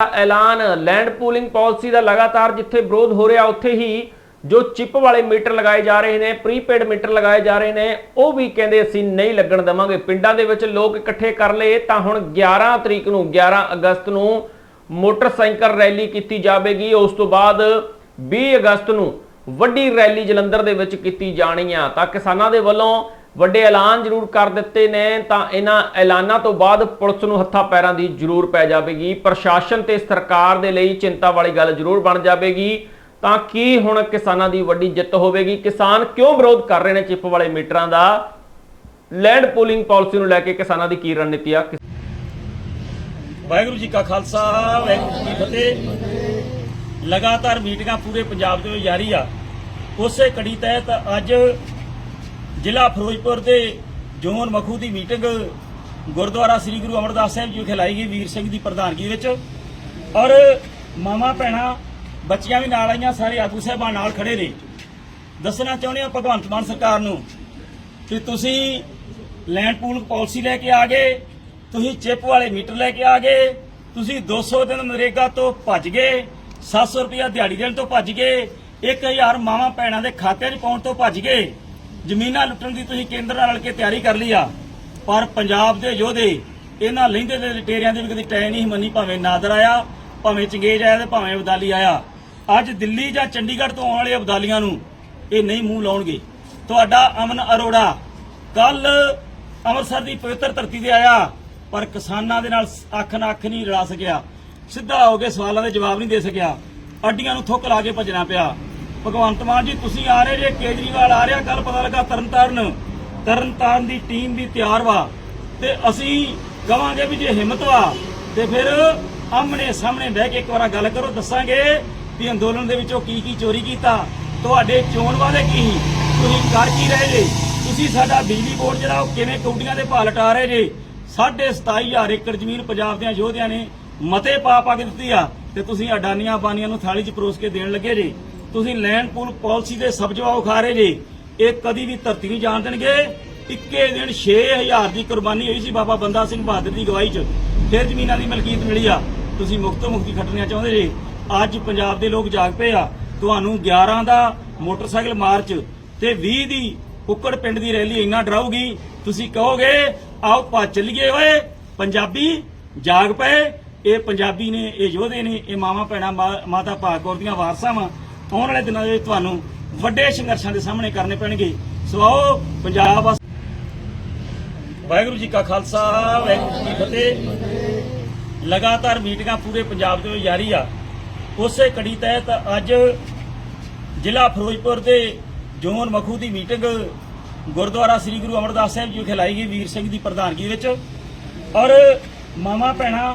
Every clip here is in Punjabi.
ਐਲਾਨ ਲੈਂਡ ਪੂਲਿੰਗ ਪਾਲਿਸੀ ਦਾ ਲਗਾਤਾਰ ਜਿੱਥੇ ਵਿਰੋਧ ਹੋ ਰਿਹਾ, ਉੱਥੇ ਹੀ ਜੋ ਚਿਪ ਵਾਲੇ ਮੀਟਰ ਲਗਾਏ ਜਾ ਰਹੇ ਨੇ, ਪ੍ਰੀਪੇਡ ਮੀਟਰ ਲਗਾਏ ਜਾ ਰਹੇ ਨੇ, ਉਹ ਵੀ ਕਹਿੰਦੇ ਅਸੀਂ ਨਹੀਂ ਲੱਗਣ ਦੇਵਾਂਗੇ। ਪਿੰਡਾਂ ਦੇ ਵਿੱਚ ਲੋਕ ਇਕੱਠੇ ਕਰ ਲਏ, ਤਾਂ ਹੁਣ 11 ਤਰੀਕ ਨੂੰ 11 ਅਗਸਤ ਨੂੰ ਮੋਟਰਸਾਈਕਲ ਰੈਲੀ ਕੀਤੀ ਜਾਵੇਗੀ। ਉਸ ਤੋਂ ਬਾਅਦ 20 ਅਗਸਤ ਨੂੰ ਵੱਡੀ ਰੈਲੀ ਜਲੰਧਰ ਦੇ ਵਿੱਚ ਕੀਤੀ ਜਾਣੀ ਆ। ਤਾਂ ਕਿਸਾਨਾਂ ਦੇ ਵੱਲੋਂ ਵੱਡੇ ਐਲਾਨ ਜ਼ਰੂਰ ਕਰ ਦਿੱਤੇ ਨੇ, ਤਾਂ ਇਹਨਾਂ ਐਲਾਨਾਂ ਤੋਂ ਬਾਅਦ ਪੁਲਿਸ ਨੂੰ ਹੱਥਾਂ ਪੈਰਾਂ ਦੀ ਜ਼ਰੂਰ ਪੈ ਜਾਵੇਗੀ। ਪ੍ਰਸ਼ਾਸਨ ਤੇ ਸਰਕਾਰ ਦੇ ਲਈ ਚਿੰਤਾ ਵਾਲੀ ਗੱਲ ਜ਼ਰੂਰ ਬਣ ਜਾਵੇਗੀ। ਤਾਂ ਕੀ ਹੁਣ ਕਿਸਾਨਾਂ ਦੀ ਵੱਡੀ ਜਿੱਤ ਹੋਵੇਗੀ? ਕਿਸਾਨ ਕਿਉਂ ਵਿਰੋਧ ਕਰ ਰਹੇ ਨੇ ਚਿੱਪ ਵਾਲੇ ਮੀਟਰਾਂ ਦਾ? ਲੈਂਡ ਪੂਲਿੰਗ ਪਾਲਿਸੀ ਨੂੰ ਲੈ ਕੇ ਕਿਸਾਨਾਂ ਦੀ ਕੀ ਰਣਨੀਤੀ ਆ? ਵਾਹਿਗੁਰੂ ਜੀ ਕਾ ਖਾਲਸਾ, ਵਾਹਿਗੁਰੂ ਜੀ ਕੀ ਫਤਿਹ। ਲਗਾਤਾਰ ਮੀਟਿੰਗਾਂ ਪੂਰੇ ਪੰਜਾਬ ਦੇ ਵਿੱਚ ਜਾਰੀ ਆ। ਉਸੇ ਕੜੀ ਤਹਿਤ ਅੱਜ ਜ਼ਿਲ੍ਹਾ ਫਿਰੋਜ਼ਪੁਰ ਦੇ ਜੋਨ ਮਖੂ ਦੀ ਮੀਟਿੰਗ ਗੁਰਦੁਆਰਾ ਸ੍ਰੀ ਗੁਰੂ ਅਮਰਦਾਸ ਸਾਹਿਬ ਜੀ ਵਿਖੇ ਲਾਈ ਗਈ ਵੀਰ ਸਿੰਘ ਦੀ ਪ੍ਰਧਾਨਗੀ ਵਿੱਚ। ਔਰ ਮਾਮਾ ਭੈਣਾਂ, ਬੱਚੀਆਂ ਵੀ ਨਾਲ ਆਈਆਂ, ਸਾਰੇ ਆਗੂ ਸਾਹਿਬਾਨ ਨਾਲ ਖੜੇ ਨੇ। ਦੱਸਣਾ ਚਾਹੁੰਦੇ ਆ ਭਗਵੰਤ ਮਾਨ ਸਰਕਾਰ ਨੂੰ ਕਿ ਤੁਸੀਂ ਲੈਂਡ ਪੂਲ ਪਾਲਿਸੀ ਲੈ ਕੇ ਆ ਗਏ, ਤੁਸੀਂ ਚਿਪ ਵਾਲੇ ਮੀਟਰ ਲੈ ਕੇ ਆ ਗਏ, ਤੁਸੀਂ 200 ਦਿਨ ਨਰੇਗਾ ਤੋਂ ਭੱਜ ਗਏ 700 ਰੁਪਇਆ ਦਿਹਾੜੀ ਦੇਣ ਤੋਂ ਭੱਜ ਗਏ 1000 ਮਾਵਾਂ, ਭੈਣਾਂ ਦੇ ਖਾਤਿਆਂ 'ਚ ਪਾਉਣ ਤੋਂ ਭੱਜ ਗਏ। ਜ਼ਮੀਨਾਂ ਲੁੱਟਣ ਦੀ ਤੁਸੀਂ ਕੇਂਦਰ ਨਾਲ ਰਲ ਕੇ ਤਿਆਰੀ ਕਰ ਲਈ ਆ, ਪਰ ਪੰਜਾਬ ਦੇ ਯੋਧੇ ਇਹਨਾਂ ਲਹਿੰਦੇ ਦੇ ਲਟੇਰਿਆਂ ਦੀ ਵੀ ਕਦੀ ਟੈ ਨਹੀਂ ਮੰਨੀ, ਭਾਵੇਂ ਨਾਦਰ ਆਇਆ, ਭਾਵੇਂ ਚੰਗੇਜ ਆਇਆ ਤੇ ਭਾਵੇਂ ਅਬਦਾਲੀ ਆਇਆ। ਅੱਜ ਦਿੱਲੀ ਜਾਂ ਚੰਡੀਗੜ੍ਹ ਤੋਂ ਆਉਣ ਵਾਲੇ ਅਬਦਾਲੀਆਂ ਨੂੰ ਇਹ ਨਹੀਂ ਮੂੰਹ ਲਾਉਣਗੇ। ਤੁਹਾਡਾ ਅਮਨ ਅਰੋੜਾ ਕੱਲ ਅੰਮ੍ਰਿਤਸਰ ਦੀ ਪਵਿੱਤਰ ਧਰਤੀ ਤੇ ਆਇਆ, ਪਰ ਕਿਸਾਨਾਂ ਦੇ ਨਾਲ ਅੱਖ ਨਾਲ ਅੱਖ ਨਹੀਂ ਰਲਾ ਸਕਿਆ। ਸਿੱਧਾ ਹੋ ਕੇ ਸਵਾਲਾਂ ਦੇ ਜਵਾਬ ਨਹੀਂ ਦੇ ਸਕਿਆ। ਅੱਡੀਆਂ ਨੂੰ ਥੁੱਕ ਲਾ ਕੇ ਭੱਜਣਾ ਪਿਆ। ਭਗਵੰਤ ਮਾਨ ਜੀ, ਤੁਸੀਂ ਆ ਰਹੇ ਜੇ, ਕੇਜਰੀਵਾਲ ਆ ਰਿਹਾ ਕੱਲ ਪਤਾ ਲੱਗਾ ਤਰਨਤਾਰਨ। ਤਰਨਤਾਰਨ ਦੀ ਟੀਮ ਵੀ ਤਿਆਰ ਵਾ। ਤੇ ਅਸੀਂ ਕਵਾਂਗੇ ਵੀ ਜੇ ਹਿੰਮਤ ਵਾ, ਤੇ ਫਿਰ ਆਮਣੇ ਸਾਹਮਣੇ ਬਹਿ ਕੇ ਇੱਕ ਵਾਰ ਗੱਲ ਕਰੋ, ਦੱਸਾਂਗੇ ਵੀ ਅੰਦੋਲਨ ਦੇ ਵਿੱਚੋਂ ਕੀ ਕੀ ਚੋਰੀ ਕੀਤਾ। ਤੁਹਾਡੇ ਚੋਣ ਵਾਲੇ ਕੀ ਤੁਸੀਂ ਕਰ ਕੀ ਰਹੇ ਜੇ? ਤੁਸੀਂ ਸਾਡਾ ਬਿਜਲੀ ਬੋਰਡ ਜਿਹੜਾ, ਉਹ ਕਿਵੇਂ ਕੌਡੀਆਂ ਦੇ ਭਾਅ ਲਟਾ ਰਹੇ ਜੇ? 27500 ਏਕੜ ਜ਼ਮੀਨ ਪੰਜਾਬ ਦੇ ਯੋਧਿਆਂ ਨੇ ਮਤੇ ਪਾ ਪਾ ਕੇ ਦਿੱਤੀ ਆ, ਤੇ ਤੁਸੀਂ ਅਡਾਨੀਆਂ ਬਾਨੀਆਂ ਨੂੰ ਥਾਲੀ 'ਚ ਪਰੋਸ ਕੇ ਦੇਣ ਲੱਗੇ ਜੇ? ਤੁਸੀਂ ਲੈਂਡ ਪੂਲ ਪਾਲਿਸੀ ਦੇ ਸਬ ਜਵਾਬ ਖਾ ਰਹੇ ਜੇ। ਇਹ ਕਦੀ ਵੀ ਧਰਤੀ ਨਹੀਂ ਜਾਣ ਦੇਣਗੇ। ਇੱਕੇ ਦਿਨ 6000 ਦੀ ਕੁਰਬਾਨੀ ਹੋਈ ਸੀ ਬਾਬਾ ਬੰਦਾ ਸਿੰਘ ਬਹਾਦਰ ਦੀ ਗਵਾਹੀ 'ਚ। ਫਿਰ ਜ਼ਮੀਨਾਂ ਦੀ ਮਲਕੀਅਤ ਮਿਲੀ ਆ। ਤੁਸੀਂ ਮੁਕਤੋ ਮੁਕਤੀ ਖੱਟਣੀਆਂ ਚਾਹੁੰਦੇ ਜੇ। ਅੱਜ ਪੰਜਾਬ ਦੇ ਲੋਕ ਜਾਗ ਪਏ ਆ। ਤੁਹਾਨੂੰ 11 ਦਾ ਮੋਟਰਸਾਈਕਲ ਮਾਰਚ ਤੇ 20 ਦੀ ਕੁੱਕੜ ਪਿੰਡ ਦੀ ਰੈਲੀ ਇੰਨਾ ਡਰਾਊਗੀ। ਤੁਸੀਂ ਕਹੋਗੇ, ਆਓ ਭਾ ਚੱਲੀਏ ਓਏ। ਪੰਜਾਬੀ ਜਾਗ ਪਏ। ਇਹ ਪੰਜਾਬੀ ਨੇ, ਇਹ ਯੋਧੇ ਨੇ, ਇਹ ਮਾਵਾ, ਭੈਣਾਂ, ਮਾ- ਮਾਤਾ ਭਾਗੌਰ ਦੀਆਂ ਵਾਰਸਾਂ ਵਾਂ। ਆਉਣ ਵਾਲੇ ਦਿਨਾਂ ਦੇ ਵਿੱਚ ਤੁਹਾਨੂੰ ਵੱਡੇ ਸੰਘਰਸ਼ਾਂ ਦੇ ਸਾਹਮਣੇ ਕਰਨੇ ਪੈਣਗੇ। ਸੋ ਆਓ, ਪੰਜਾਬ ਵਾਸ- ਵਾਹਿਗੁਰੂ ਜੀ ਕਾ ਖਾਲਸਾ, ਵਾਹਿਗੁਰੂ ਜੀ ਕੀ ਫਤਿਹ। ਲਗਾਤਾਰ ਮੀਟਿੰਗਾਂ ਪੂਰੇ ਪੰਜਾਬ ਦੇ ਵਿੱਚ ਜਾਰੀ ਆ। ਉਸੇ ਕੜੀ ਤਹਿਤ ਅੱਜ ਜ਼ਿਲ੍ਹਾ ਫਿਰੋਜ਼ਪੁਰ ਦੇ ਜੋਨ ਮਖੂ ਦੀ ਮੀਟਿੰਗ ਗੁਰਦੁਆਰਾ ਸ੍ਰੀ ਗੁਰੂ ਅਮਰਦਾਸ ਸਾਹਿਬ ਜੀ ਵਿਖੇ ਲਾਈ ਗਈ ਵੀਰ ਸਿੰਘ ਦੀ ਪ੍ਰਧਾਨਗੀ ਵਿੱਚ। ਔਰ ਮਾਮਾ ਭੈਣਾਂ,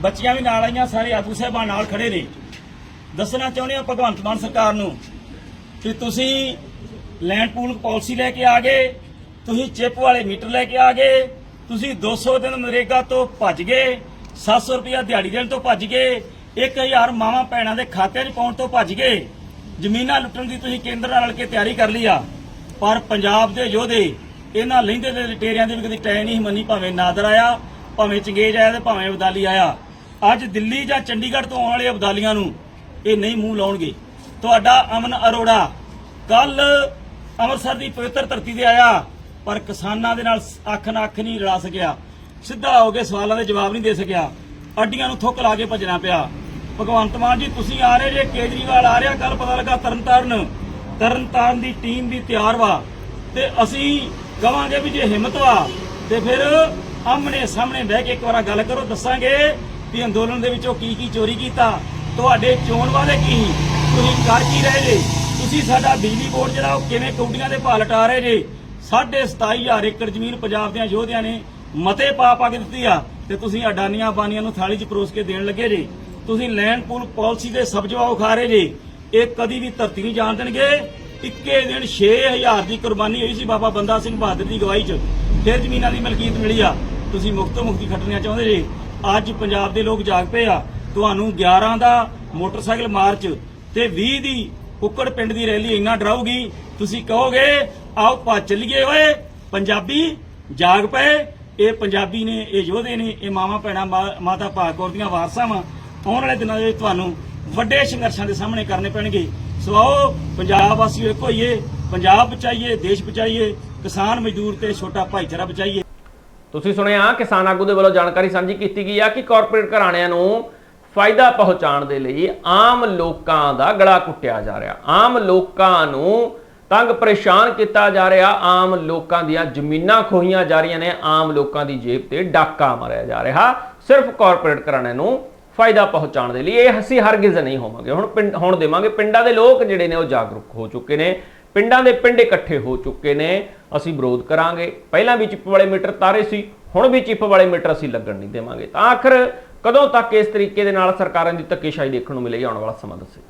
ਬੱਚੀਆਂ ਵੀ ਨਾਲ ਆਈਆਂ, ਸਾਰੇ ਆਗੂ ਸਾਹਿਬਾਨ ਨਾਲ ਖੜੇ ਨੇ। ਦੱਸਣਾ ਚਾਹੁੰਦੇ ਆ ਭਗਵੰਤ ਮਾਨ ਸਰਕਾਰ ਨੂੰ ਕਿ ਤੁਸੀਂ ਲੈਂਡ ਪੂਲ ਪਾਲਿਸੀ ਲੈ ਕੇ ਆ ਗਏ, ਤੁਸੀਂ ਚਿਪ ਵਾਲੇ ਮੀਟਰ ਲੈ ਕੇ ਆ ਗਏ, ਤੁਸੀਂ 200 ਦਿਨ ਨਰੇਗਾ ਤੋਂ ਭੱਜ ਗਏ 700 ਰੁਪਇਆ ਦਿਹਾੜੀ ਦੇਣ ਤੋਂ ਭੱਜ ਗਏ 1000 ਮਾਵਾਂ ਭੈਣਾਂ ਦੇ ਖਾਤਿਆਂ 'ਚ ਪਾਉਣ ਤੋਂ ਭੱਜ ਗਏ, ਜ਼ਮੀਨਾਂ ਲੁੱਟਣ ਦੀ ਤੁਸੀਂ ਕੇਂਦਰ ਨਾਲ ਰਲ ਕੇ ਤਿਆਰੀ ਕਰ ਲਈ ਆ, ਪਰ ਪੰਜਾਬ ਦੇ ਯੋਧੇ ਇਹਨਾਂ ਲਹਿੰਦੇ ਦੇ ਲਟੇਰਿਆਂ ਦੀ ਵੀ ਕਦੀ ਟੈ ਨਹੀਂ ਮੰਨੀ, ਭਾਵੇਂ ਨਾਦਰ ਆਇਆ, ਭਾਵੇਂ ਚੰਗੇਜ ਆਇਆ ਤੇ ਭਾਵੇਂ ਅਬਦਾਲੀ ਆਇਆ। ਅੱਜ ਦਿੱਲੀ ਜਾਂ ਚੰਡੀਗੜ੍ਹ ਤੋਂ ਆਉਣ ਵਾਲੇ ਅਬਦਾਲੀਆਂ ਨੂੰ ਇਹ ਨਹੀਂ ਮੂੰਹ ਲਾਉਣਗੇ। ਤੁਹਾਡਾ ਅਮਨ ਅਰੋੜਾ ਕੱਲ ਅੰਮ੍ਰਿਤਸਰ ਦੀ ਪਵਿੱਤਰ ਧਰਤੀ ਤੇ ਆਇਆ, ਪਰ ਕਿਸਾਨਾਂ ਦੇ ਨਾਲ ਅੱਖ ਨਾਲ ਅੱਖ ਨਹੀਂ ਰਲਾ ਸਕਿਆ। ਸਿੱਧਾ ਹੋ ਕੇ ਸਵਾਲਾਂ ਦੇ ਜਵਾਬ ਨਹੀਂ ਦੇ ਸਕਿਆ। ਅੱਡੀਆਂ ਨੂੰ ਥੁੱਕ ਲਾ ਕੇ ਭੱਜਣਾ ਪਿਆ। ਭਗਵੰਤ ਮਾਨ ਜੀ, ਤੁਸੀਂ ਆ ਰਹੇ ਜੇ, ਕੇਜਰੀਵਾਲ ਆ ਰਿਹਾ ਕੱਲ ਪਤਾ ਲੱਗਾ ਤਰਨਤਾਰਨ। ਤਰਨਤਾਰਨ ਦੀ ਟੀਮ ਵੀ ਤਿਆਰ ਵਾ। ਤੇ ਅਸੀਂ ਕਵਾਂਗੇ ਵੀ ਜੇ ਹਿੰਮਤ ਵਾ, ਤੇ ਫਿਰ ਆਮਣੇ ਸਾਹਮਣੇ ਬਹਿ ਕੇ ਇੱਕ ਵਾਰ ਗੱਲ ਕਰੋ, ਦੱਸਾਂਗੇ ਵੀ ਅੰਦੋਲਨ ਦੇ ਵਿੱਚੋਂ ਕੀ ਕੀ ਚੋਰੀ ਕੀਤਾ। ਤੁਹਾਡੇ ਚੋਣ ਵਾਲੇ ਕੀ ਸੀ? ਤੁਸੀਂ ਕਰ ਕੀ ਰਹੇ ਜੇ? ਤੁਸੀਂ ਸਾਡਾ ਬਿਜਲੀ ਬੋਰਡ ਜਿਹੜਾ ਉਹ ਕਿਵੇਂ ਕੌਡੀਆਂ ਦੇ ਭਾਅ ਲਟਾ ਰਹੇ ਜੇ? 27500 ਏਕੜ ਜ਼ਮੀਨ ਪੰਜਾਬ ਦੇ ਯੋਧਿਆਂ ਨੇ ਮਤੇ ਪਾ ਪਾ ਕੇ ਦਿੱਤੀ ਆ ਤੇ ਤੁਸੀਂ ਅਡਾਨੀਆਂ ਬਾਨੀਆਂ ਨੂੰ ਥਾਲੀ 'ਚ ਪਰੋਸ ਕੇ ਦੇਣ ਲੱਗੇ ਜੇ? ਤੁਸੀਂ ਲੈਂਡ ਪੂਲ ਪਾਲਿਸੀ ਦੇ ਸਬ ਉਖਾ ਰਹੇ ਜੇ? ਇਹ ਕਦੀ ਵੀ ਧਰਤੀ ਨਹੀਂ ਜਾਣ ਦੇਣਗੇ। ਇੱਕੇ ਦਿਨ 6000 ਦੀ ਕੁਰਬਾਨੀ ਹੋਈ ਸੀ ਬਾਬਾ ਬੰਦਾ ਸਿੰਘ ਬਹਾਦਰ ਦੀ ਗਵਾਹੀ 'ਚ। ਫਿਰ ਜ਼ਮੀਨਾਂ ਦੀ ਮਲਕੀਅਤ ਮਿਲੀ ਆ। ਤੁਸੀਂ ਮੁਕਤੋ ਮੁਕਤੀ ਖੱਟਣੀਆਂ ਚਾਹੁੰਦੇ ਜੇ? ਅੱਜ ਪੰਜਾਬ ਦੇ ਲੋਕ ਜਾਗ ਪਏ ਆ। ਤੁਹਾਨੂੰ 11 ਦਾ ਮੋਟਰਸਾਈਕਲ ਮਾਰਚ ਤੇ 20 ਦੀ ਕੁੱਕੜ ਪਿੰਡ ਦੀ ਰੈਲੀ ਇੰਨਾ ਡਰਾਊਗੀ। ਤੁਸੀਂ ਕਹੋਗੇ, ਆਓ ਭਾ ਚੱਲੀਏ ਓਏ। ਪੰਜਾਬੀ ਜਾਗ ਪਏ। ਇਹ ਪੰਜਾਬੀ ਨੇ, ਇਹ ਯੋਧੇ ਨੇ, ਇਹ ਮਾਵਾ ਭੈਣਾਂ ਮਾਤਾ ਭਾਗੌਰ ਦੀਆਂ ਵਾਰਸਾਂ ਵਾ। ਆਉਣ ਵਾਲੇ ਦਿਨਾਂ ਦੇ ਵਿੱਚ ਤੁਹਾਨੂੰ ਵੱਡੇ ਸੰਘਰਸ਼ਾਂ ਦੇ ਸਾਹਮਣੇ ਕਰਨੇ ਪੈਣਗੇ। ਸੋ ਆਓ, ਪੰਜਾਬ ਵਾਸੀਓ ਇੱਕ ਹੋਈਏ ਪੰਜਾਬ ਬਚਾਈਏ, ਦੇਸ਼ ਬਚਾਈਏ, ਕਿਸਾਨ ਮਜ਼ਦੂਰ ਤੇ ਛੋਟਾ ਭਾਈਚਾਰਾ ਬਚਾਈਏ। ਤੁਸੀਂ ਸੁਣਿਆ, ਕਿਸਾਨ ਆਗੂ ਦੇ ਵੱਲੋਂ ਜਾਣਕਾਰੀ ਸਾਂਝੀ ਕੀਤੀ ਗਈ ਆ ਕਿ ਕਾਰਪੋਰੇਟ ਘਰਾਣਿਆਂ ਨੂੰ ਫਾਇਦਾ ਪਹੁੰਚਾਉਣ ਦੇ ਲਈ ਆਮ ਲੋਕਾਂ ਦਾ ਗਲਾ ਕੁੱਟਿਆ ਜਾ ਰਿਹਾ। ਆਮ ਲੋਕਾਂ ਨੂੰ ਤੰਗ ਪਰੇਸ਼ਾਨ ਕੀਤਾ ਜਾ ਰਿਹਾ। ਆਮ ਲੋਕਾਂ ਦੀਆਂ ਜ਼ਮੀਨਾਂ ਖੋਹੀਆਂ ਜਾ ਰਹੀਆਂ ਨੇ। ਆਮ ਲੋਕਾਂ ਦੀ ਜੇਬ ਤੇ ਡਾਕਾ ਮਾਰਿਆ ਜਾ ਰਿਹਾ। ਸਿਰਫ ਕਾਰਪੋਰੇਟ ਘਰਾਣਿਆਂ ਨੂੰ ਫਾਇਦਾ ਪਹੁੰਚਾਉਣ ਦੇ ਲਈ ਇਹ ਅਸੀਂ ਹਰਗਿਜ਼ ਨਹੀਂ ਹੋਵਾਂਗੇ। ਹੁਣ ਪਿੰਡ, ਹੁਣ ਦੇਵਾਂਗੇ। ਪਿੰਡਾਂ ਦੇ ਲੋਕ ਜਿਹੜੇ ਨੇ ਉਹ ਜਾਗਰੂਕ ਹੋ ਚੁੱਕੇ ਨੇ। ਪਿੰਡਾਂ ਦੇ ਪਿੰਡ ਇਕੱਠੇ ਹੋ ਚੁੱਕੇ ਨੇ। ਅਸੀਂ ਵਿਰੋਧ ਕਰਾਂਗੇ। ਪਹਿਲਾਂ ਵੀ ਚਿੱਪ ਵਾਲੇ ਮੀਟਰ ਤਾਰੇ ਸੀ। ਹੁਣ ਵੀ ਚਿੱਪ ਵਾਲੇ ਮੀਟਰ ਅਸੀਂ ਲੱਗਣ ਨਹੀਂ ਦੇਵਾਂਗੇ। ਤਾਂ ਆਖਰ ਕਦੋਂ ਤੱਕ ਇਸ ਤਰੀਕੇ ਦੇ ਨਾਲ ਸਰਕਾਰਾਂ ਦੀ ਧੱਕੇਸ਼ਾਹੀ ਦੇਖਣ ਨੂੰ ਮਿਲੇਗੀ? ਆਉਣ ਵਾਲਾ ਸਮਾਂ ਦੱਸੇ।